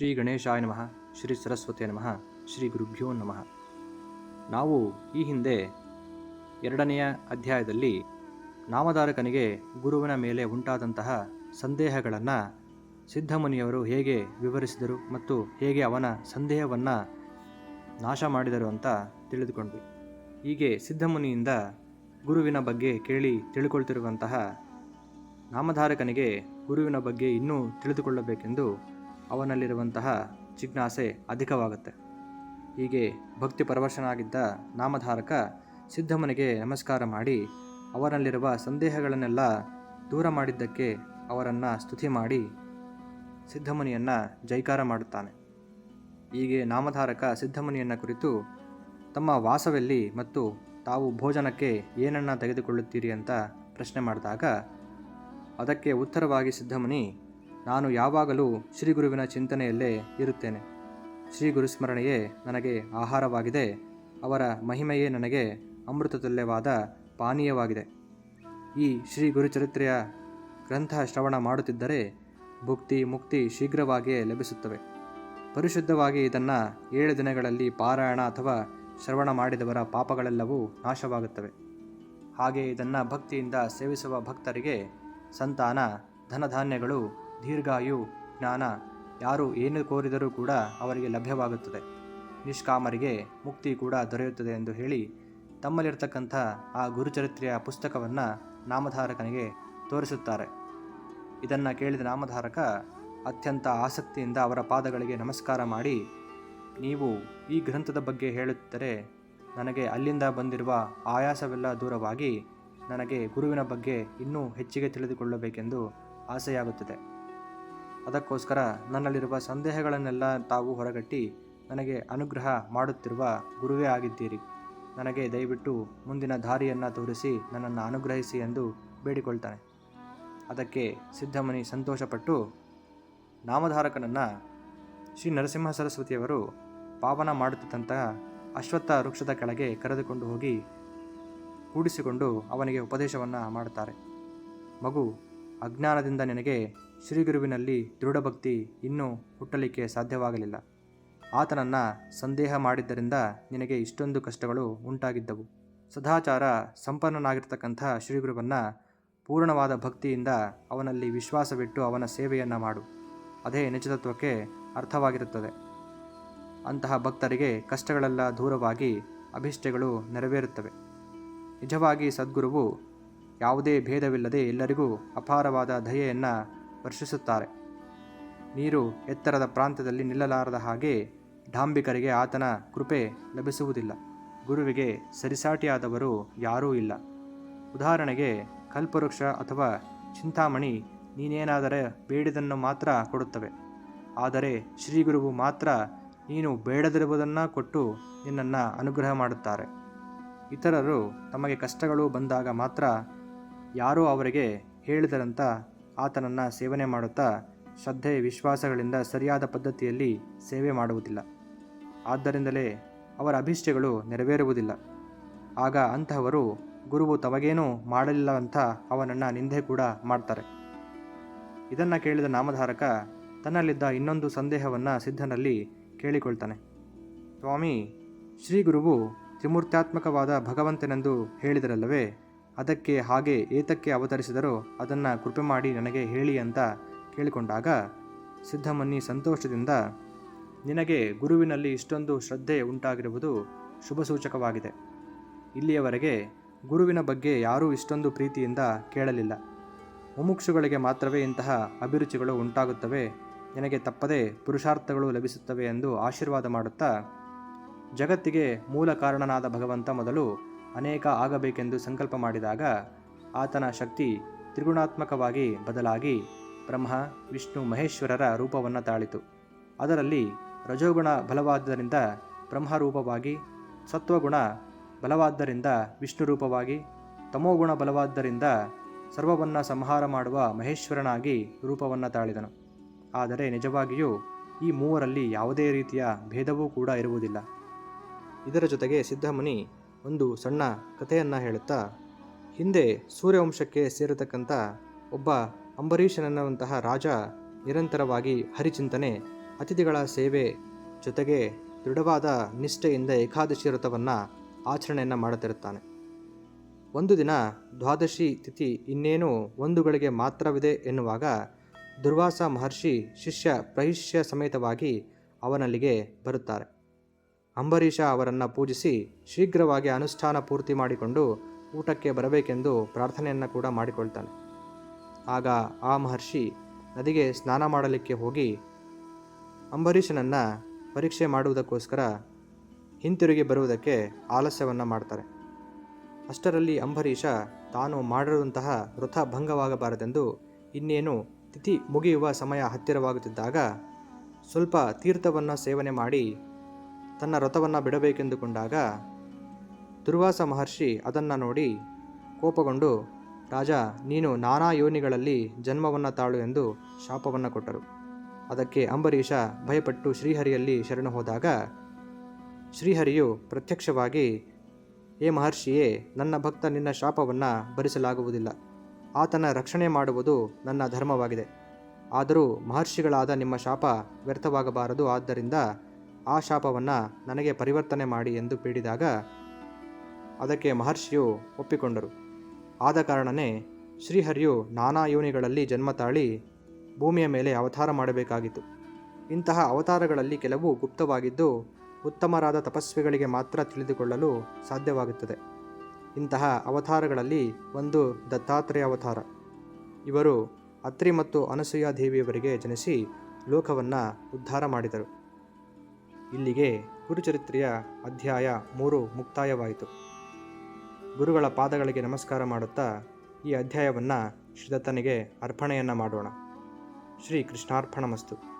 ಶ್ರೀ ಗಣೇಶಾಯ ನಮಃ, ಶ್ರೀ ಸರಸ್ವತಿಯ ನಮಃ, ಶ್ರೀ ಗುರುಭ್ಯೋ ನಮಃ. ನಾವು ಈ ಹಿಂದೆ ಎರಡನೆಯ ಅಧ್ಯಾಯದಲ್ಲಿ ನಾಮಧಾರಕನಿಗೆ ಗುರುವಿನ ಮೇಲೆ ಉಂಟಾದಂತಹ ಸಂದೇಹಗಳನ್ನು ಸಿದ್ಧಮುನಿಯವರು ಹೇಗೆ ವಿವರಿಸಿದರು ಮತ್ತು ಹೇಗೆ ಅವನ ಸಂದೇಹವನ್ನು ನಾಶ ಮಾಡಿದರು ಅಂತ ತಿಳಿದುಕೊಂಡ್ವಿ. ಹೀಗೆ ಸಿದ್ಧಮುನಿಯಿಂದ ಗುರುವಿನ ಬಗ್ಗೆ ಕೇಳಿ ತಿಳ್ಕೊಳ್ತಿರುವಂತಹ ನಾಮಧಾರಕನಿಗೆ ಗುರುವಿನ ಬಗ್ಗೆ ಇನ್ನೂ ತಿಳಿದುಕೊಳ್ಳಬೇಕೆಂದು ಅವನಲ್ಲಿರುವಂತಹ ಜಿಜ್ಞಾಸೆ ಅಧಿಕವಾಗುತ್ತೆ. ಹೀಗೆ ಭಕ್ತಿ ಪರವಶನಾಗಿದ್ದ ನಾಮಧಾರಕ ಸಿದ್ಧಮನಿಗೆ ನಮಸ್ಕಾರ ಮಾಡಿ, ಅವರಲ್ಲಿರುವ ಸಂದೇಹಗಳನ್ನೆಲ್ಲ ದೂರ ಮಾಡಿದ್ದಕ್ಕೆ ಅವರನ್ನು ಸ್ತುತಿ ಮಾಡಿ ಸಿದ್ಧಮುನಿಯನ್ನು ಜೈಕಾರ ಮಾಡುತ್ತಾನೆ. ಹೀಗೆ ನಾಮಧಾರಕ ಸಿದ್ಧಮುನಿಯನ್ನು ಕುರಿತು ತಮ್ಮ ವಾಸವೆಲ್ಲಿ ಮತ್ತು ತಾವು ಭೋಜನಕ್ಕೆ ಏನನ್ನ ತೆಗೆದುಕೊಳ್ಳುತ್ತೀರಿ ಅಂತ ಪ್ರಶ್ನೆ ಮಾಡಿದಾಗ, ಅದಕ್ಕೆ ಉತ್ತರವಾಗಿ ಸಿದ್ಧಮುನಿ ನಾನು ಯಾವಾಗಲೂ ಶ್ರೀ ಗುರುವಿನ ಚಿಂತನೆಯಲ್ಲೇ ಇರುತ್ತೇನೆ. ಶ್ರೀ ಗುರುಸ್ಮರಣೆಯೇ ನನಗೆ ಆಹಾರವಾಗಿದೆ. ಅವರ ಮಹಿಮೆಯೇ ನನಗೆ ಅಮೃತತುಲ್ಯವಾದ ಪಾನೀಯವಾಗಿದೆ. ಈ ಶ್ರೀ ಗುರುಚರಿತ್ರೆಯ ಗ್ರಂಥ ಶ್ರವಣ ಮಾಡುತ್ತಿದ್ದರೆ ಭುಕ್ತಿ ಮುಕ್ತಿ ಶೀಘ್ರವಾಗಿಯೇ ಲಭಿಸುತ್ತವೆ. ಪರಿಶುದ್ಧವಾಗಿ ಇದನ್ನು ಏಳು ದಿನಗಳಲ್ಲಿ ಪಾರಾಯಣ ಅಥವಾ ಶ್ರವಣ ಮಾಡಿದವರ ಪಾಪಗಳೆಲ್ಲವೂ ನಾಶವಾಗುತ್ತವೆ. ಹಾಗೆ ಇದನ್ನು ಭಕ್ತಿಯಿಂದ ಸೇವಿಸುವ ಭಕ್ತರಿಗೆ ಸಂತಾನ, ಧನಧಾನ್ಯಗಳು ದೀರ್ಘಾಯು, ಜ್ಞಾನ, ಯಾರು ಏನು ಕೋರಿದರೂ ಕೂಡ ಅವರಿಗೆ ಲಭ್ಯವಾಗುತ್ತದೆ. ನಿಷ್ಕಾಮರಿಗೆ ಮುಕ್ತಿ ಕೂಡ ದೊರೆಯುತ್ತದೆ ಎಂದು ಹೇಳಿ ತಮ್ಮಲ್ಲಿರ್ತಕ್ಕಂಥ ಆ ಗುರುಚರಿತ್ರೆಯ ಪುಸ್ತಕವನ್ನು ನಾಮಧಾರಕನಿಗೆ ತೋರಿಸುತ್ತಾರೆ. ಇದನ್ನು ಕೇಳಿದ ನಾಮಧಾರಕ ಅತ್ಯಂತ ಆಸಕ್ತಿಯಿಂದ ಅವರ ಪಾದಗಳಿಗೆ ನಮಸ್ಕಾರ ಮಾಡಿ, ನೀವು ಈ ಗ್ರಂಥದ ಬಗ್ಗೆ ಹೇಳುತ್ತಿದ್ದರೆ ನನಗೆ ಅಲ್ಲಿಂದ ಬಂದಿರುವ ಆಯಾಸವೆಲ್ಲ ದೂರವಾಗಿ ನನಗೆ ಗುರುವಿನ ಬಗ್ಗೆ ಇನ್ನೂ ಹೆಚ್ಚಿಗೆ ತಿಳಿದುಕೊಳ್ಳಬೇಕೆಂದು ಆಸೆಯಾಗುತ್ತದೆ. ಅದಕ್ಕೋಸ್ಕರ ನನ್ನಲ್ಲಿರುವ ಸಂದೇಹಗಳನ್ನೆಲ್ಲ ತಾವು ಹೊರಗಟ್ಟಿ ನನಗೆ ಅನುಗ್ರಹ ಮಾಡುತ್ತಿರುವ ಗುರುವೇ ಆಗಿದ್ದೀರಿ. ನನಗೆ ದಯವಿಟ್ಟು ಮುಂದಿನ ದಾರಿಯನ್ನು ತೋರಿಸಿ ನನ್ನನ್ನು ಅನುಗ್ರಹಿಸಿ ಎಂದು ಬೇಡಿಕೊಳ್ತಾನೆ. ಅದಕ್ಕೆ ಸಿದ್ಧಮನಿ ಸಂತೋಷಪಟ್ಟು, ನಾಮಧಾರಕನನ್ನು ಶ್ರೀ ನರಸಿಂಹ ಸರಸ್ವತಿಯವರು ಪಾವನ ಮಾಡುತ್ತಿದ್ದಂತಹ ಅಶ್ವತ್ಥ ವೃಕ್ಷದ ಕೆಳಗೆ ಕರೆದುಕೊಂಡು ಹೋಗಿ ಕೂಡಿಸಿಕೊಂಡು ಅವನಿಗೆ ಉಪದೇಶವನ್ನು ಮಾಡುತ್ತಾರೆ ಮಗು ಅಜ್ಞಾನದಿಂದ ನಿನಗೆ ಶ್ರೀಗುರುವಿನಲ್ಲಿ ದೃಢಭಕ್ತಿ ಇನ್ನೂ ಹುಟ್ಟಲಿಕ್ಕೆ ಸಾಧ್ಯವಾಗಲಿಲ್ಲ. ಆತನನ್ನು ಸಂದೇಹ ಮಾಡಿದ್ದರಿಂದ ನಿನಗೆ ಇಷ್ಟೊಂದು ಕಷ್ಟಗಳು ಉಂಟಾಗಿದ್ದವು. ಸದಾಚಾರ ಸಂಪನ್ನನಾಗಿರ್ತಕ್ಕಂಥ ಶ್ರೀಗುರುವನ್ನು ಪೂರ್ಣವಾದ ಭಕ್ತಿಯಿಂದ ಅವನಲ್ಲಿ ವಿಶ್ವಾಸವಿಟ್ಟು ಅವನ ಸೇವೆಯನ್ನು ಮಾಡು. ಅದೇ ನಿಜತತ್ವಕ್ಕೆ ಅರ್ಥವಾಗಿರುತ್ತದೆ. ಅಂತಹ ಭಕ್ತರಿಗೆ ಕಷ್ಟಗಳೆಲ್ಲ ದೂರವಾಗಿ ಅಭಿಷ್ಟೆಗಳು ನೆರವೇರುತ್ತವೆ. ನಿಜವಾಗಿ ಸದ್ಗುರುವು ಯಾವುದೇ ಭೇದವಿಲ್ಲದೆ ಎಲ್ಲರಿಗೂ ಅಪಾರವಾದ ದಯೆಯನ್ನು ವರ್ಷಿಸುತ್ತಾರೆ. ನೀರು ಎತ್ತರದ ಪ್ರಾಂತದಲ್ಲಿ ನಿಲ್ಲಲಾರದ ಹಾಗೆ ಡಾಂಬಿಕರಿಗೆ ಆತನ ಕೃಪೆ ಲಭಿಸುವುದಿಲ್ಲ. ಗುರುವಿಗೆ ಸರಿಸಾಟಿಯಾದವರು ಯಾರೂ ಇಲ್ಲ. ಉದಾಹರಣೆಗೆ, ಕಲ್ಪವೃಕ್ಷ ಅಥವಾ ಚಿಂತಾಮಣಿ ನೀನೇನಾದರೆ ಬೇಡಿದನ್ನು ಮಾತ್ರ ಕೊಡುತ್ತವೆ. ಆದರೆ, ಶ್ರೀಗುರುವು ಮಾತ್ರ ನೀನು ಬೇಡದಿರುವುದನ್ನು ಕೊಟ್ಟು ನಿನ್ನನ್ನು ಅನುಗ್ರಹ ಮಾಡುತ್ತಾರೆ. ಇತರರು ತಮಗೆ ಕಷ್ಟಗಳು ಬಂದಾಗ ಮಾತ್ರ ಯಾರೋ ಅವರಿಗೆ ಹೇಳಿದರಂತ ಆತನನ್ನು ಸೇವನೆ ಮಾಡುತ್ತಾ ಶ್ರದ್ಧೆ ವಿಶ್ವಾಸಗಳಿಂದ ಸರಿಯಾದ ಪದ್ಧತಿಯಲ್ಲಿ ಸೇವೆ ಮಾಡುವುದಿಲ್ಲ. ಆದ್ದರಿಂದಲೇ ಅವರ ಅಭಿಷ್ಟಗಳು ನೆರವೇರುವುದಿಲ್ಲ. ಆಗ ಅಂತಹವರು, ಗುರುವು ತಮಗೇನೂ ಮಾಡಲಿಲ್ಲವಂತ ಅವನನ್ನು ನಿಂದೆ ಕೂಡ ಮಾಡ್ತಾರೆ. ಇದನ್ನು ಕೇಳಿದ ನಾಮಧಾರಕ ತನ್ನಲ್ಲಿದ್ದ ಇನ್ನೊಂದು ಸಂದೇಹವನ್ನು ಸಿದ್ಧನಲ್ಲಿ ಕೇಳಿಕೊಳ್ತಾನೆ. ಸ್ವಾಮಿ, ಶ್ರೀ ಗುರುವು ತ್ರಿಮೂರ್ತ್ಯಾತ್ಮಕವಾದ ಭಗವಂತನೆಂದು ಹೇಳಿದರಲ್ಲವೇ ಅದಕ್ಕೆ ಹಾಗೆ ಏತಕ್ಕೆ ಅವತರಿಸಿದರೋ ಅದನ್ನು ಕೃಪೆ ಮಾಡಿ ನನಗೆ ಹೇಳಿ ಅಂತ ಕೇಳಿಕೊಂಡಾಗ ಸಿದ್ಧಮನ್ನಿ ಸಂತೋಷದಿಂದ, ನಿನಗೆ ಗುರುವಿನಲ್ಲಿ ಇಷ್ಟೊಂದು ಶ್ರದ್ಧೆ ಉಂಟಾಗಿರುವುದು ಶುಭ ಸೂಚಕವಾಗಿದೆ ಇಲ್ಲಿಯವರೆಗೆ ಗುರುವಿನ ಬಗ್ಗೆ ಯಾರೂ ಇಷ್ಟೊಂದು ಪ್ರೀತಿಯಿಂದ ಕೇಳಲಿಲ್ಲ. ಮುಮುಕ್ಷುಗಳಿಗೆ ಮಾತ್ರವೇ ಇಂತಹ ಅಭಿರುಚಿಗಳು ಉಂಟಾಗುತ್ತವೆ. ನಿನಗೆ ತಪ್ಪದೆ ಪುರುಷಾರ್ಥಗಳು ಲಭಿಸುತ್ತವೆ ಎಂದು ಆಶೀರ್ವಾದ ಮಾಡುತ್ತಾ, ಜಗತ್ತಿಗೆ ಮೂಲ ಕಾರಣನಾದ ಭಗವಂತ ಮೊದಲು ಅನೇಕ ಆಗಬೇಕೆಂದು ಸಂಕಲ್ಪ ಮಾಡಿದಾಗ ಆತನ ಶಕ್ತಿ ತ್ರಿಗುಣಾತ್ಮಕವಾಗಿ ಬದಲಾಗಿ ಬ್ರಹ್ಮ, ವಿಷ್ಣು, ಮಹೇಶ್ವರರ ರೂಪವನ್ನು ತಾಳಿತು. ಅದರಲ್ಲಿ ರಜೋಗುಣ ಬಲವಾದ್ದರಿಂದ ಬ್ರಹ್ಮರೂಪವಾಗಿ, ಸತ್ವಗುಣ ಬಲವಾದ್ದರಿಂದ ವಿಷ್ಣು ರೂಪವಾಗಿ ತಮೋಗುಣ ಬಲವಾದ್ದರಿಂದ ಸರ್ವವನ್ನ ಸಂಹಾರ ಮಾಡುವ ಮಹೇಶ್ವರನಾಗಿ ರೂಪವನ್ನು ತಾಳಿದನು. ಆದರೆ ನಿಜವಾಗಿಯೂ ಈ ಮೂವರಲ್ಲಿ ಯಾವುದೇ ರೀತಿಯ ಭೇದವೂ ಕೂಡ ಇರುವುದಿಲ್ಲ. ಇದರ ಜೊತೆಗೆ ಸಿದ್ಧಮುನಿ ಒಂದು ಸಣ್ಣ ಕಥೆಯನ್ನು ಹೇಳುತ್ತಾ, ಹಿಂದೆ ಸೂರ್ಯವಂಶಕ್ಕೆ ಸೇರತಕ್ಕಂಥ ಒಬ್ಬ ಅಂಬರೀಷನನ್ನುವಂತಹ ರಾಜ ನಿರಂತರವಾಗಿ ಹರಿಚಿಂತನೆ, ಅತಿಥಿಗಳ ಸೇವೆ ಜೊತೆಗೆ ದೃಢವಾದ ನಿಷ್ಠೆಯಿಂದ ಏಕಾದಶಿ ವ್ರತವನ್ನು ಆಚರಣೆಯನ್ನು ಮಾಡುತ್ತಿರುತ್ತಾನೆ ಒಂದು ದಿನ ದ್ವಾದಶಿ ತಿಥಿ ಇನ್ನೇನು ಒಂದು ಗಳಿಗೆ ಮಾತ್ರವಿದೆ ಎನ್ನುವಾಗ ದುರ್ವಾಸ ಮಹರ್ಷಿ ಶಿಷ್ಯ ಪ್ರಹಿಷ್ಯ ಸಮೇತವಾಗಿ ಅವನಲ್ಲಿಗೆ ಬರುತ್ತಾರೆ. ಅಂಬರೀಷ ಅವರನ್ನು ಪೂಜಿಸಿ ಶೀಘ್ರವಾಗಿ ಅನುಷ್ಠಾನ ಪೂರ್ತಿ ಮಾಡಿಕೊಂಡು ಊಟಕ್ಕೆ ಬರಬೇಕೆಂದು ಪ್ರಾರ್ಥನೆಯನ್ನು ಕೂಡ ಮಾಡಿಕೊಳ್ತಾನೆ. ಆಗ ಆ ಮಹರ್ಷಿ ನದಿಗೆ ಸ್ನಾನ ಮಾಡಲಿಕ್ಕೆ ಹೋಗಿ ಅಂಬರೀಷನನ್ನು ಪರೀಕ್ಷೆ ಮಾಡುವುದಕ್ಕೋಸ್ಕರ ಹಿಂತಿರುಗಿ ಬರುವುದಕ್ಕೆ ಆಲಸ್ಯವನ್ನು ಮಾಡ್ತಾರೆ. ಅಷ್ಟರಲ್ಲಿ ಅಂಬರೀಷ ತಾನು ಮಾಡಿರುವಂತಹ ವೃಥ ಭಂಗವಾಗಬಾರದೆಂದು ಇನ್ನೇನು ತಿಥಿ ಮುಗಿಯುವ ಸಮಯ ಹತ್ತಿರವಾಗುತ್ತಿದ್ದಾಗ ಸ್ವಲ್ಪ ತೀರ್ಥವನ್ನು ಸೇವನೆ ಮಾಡಿ ತನ್ನ ರಥವನ್ನು ಬಿಡಬೇಕೆಂದುಕೊಂಡಾಗ ದುರ್ವಾಸ ಮಹರ್ಷಿ ಅದನ್ನು ನೋಡಿ ಕೋಪಗೊಂಡು, ರಾಜ, ನೀನು ನಾನಾ ಯೋನಿಗಳಲ್ಲಿ ಜನ್ಮವನ್ನು ತಾಳು ಎಂದು ಶಾಪವನ್ನು ಕೊಟ್ಟರು. ಅದಕ್ಕೆ ಅಂಬರೀಷ ಭಯಪಟ್ಟು ಶ್ರೀಹರಿಯಲ್ಲಿ ಶರಣು ಹೋದಾಗ, ಶ್ರೀಹರಿಯು ಪ್ರತ್ಯಕ್ಷವಾಗಿ, ಏ ಮಹರ್ಷಿಯೇ, ನನ್ನ ಭಕ್ತ ನಿನ್ನ ಶಾಪವನ್ನು ಭರಿಸಲಾಗುವುದಿಲ್ಲ. ಆತನ ರಕ್ಷಣೆ ಮಾಡುವುದು ನನ್ನ ಧರ್ಮವಾಗಿದೆ. ಆದರೂ ಮಹರ್ಷಿಗಳಾದ ನಿಮ್ಮ ಶಾಪ ವ್ಯರ್ಥವಾಗಬಾರದು. ಆದ್ದರಿಂದ ಆ ಶಾಪವನ್ನು ನನಗೆ ಪರಿವರ್ತನೆ ಮಾಡಿ ಎಂದು ಬೇಡಿದಾಗ ಅದಕ್ಕೆ ಮಹರ್ಷಿಯು ಒಪ್ಪಿಕೊಂಡರು. ಆದ ಕಾರಣನೇ ಶ್ರೀಹರಿಯು ನಾನಾ ಯೋನಿಗಳಲ್ಲಿ ಜನ್ಮ ತಾಳಿ ಭೂಮಿಯ ಮೇಲೆ ಅವತಾರ ಮಾಡಬೇಕಾಗಿತ್ತು. ಇಂತಹ ಅವತಾರಗಳಲ್ಲಿ ಕೆಲವು ಗುಪ್ತವಾಗಿದ್ದು ಉತ್ತಮರಾದ ತಪಸ್ವಿಗಳಿಗೆ ಮಾತ್ರ ತಿಳಿದುಕೊಳ್ಳಲು ಸಾಧ್ಯವಾಗುತ್ತದೆ. ಇಂತಹ ಅವತಾರಗಳಲ್ಲಿ ಒಂದು ದತ್ತಾತ್ರೇಯ ಅವತಾರ. ಇವರು ಅತ್ರಿ ಮತ್ತು ಅನಸೂಯಾದೇವಿಯವರಿಗೆ ಜನಿಸಿ ಲೋಕವನ್ನು ಉದ್ಧಾರ ಮಾಡಿದರು. ಇಲ್ಲಿಗೆ ಗುರುಚರಿತ್ರೆಯ ಅಧ್ಯಾಯ ಮೂರು ಮುಕ್ತಾಯವಾಯಿತು. ಗುರುಗಳ ಪಾದಗಳಿಗೆ ನಮಸ್ಕಾರ ಮಾಡುತ್ತಾ ಈ ಅಧ್ಯಾಯವನ್ನು ಶ್ರೀದತ್ತನಿಗೆ ಅರ್ಪಣೆಯನ್ನು ಮಾಡೋಣ. ಶ್ರೀ ಕೃಷ್ಣಾರ್ಪಣಮಸ್ತು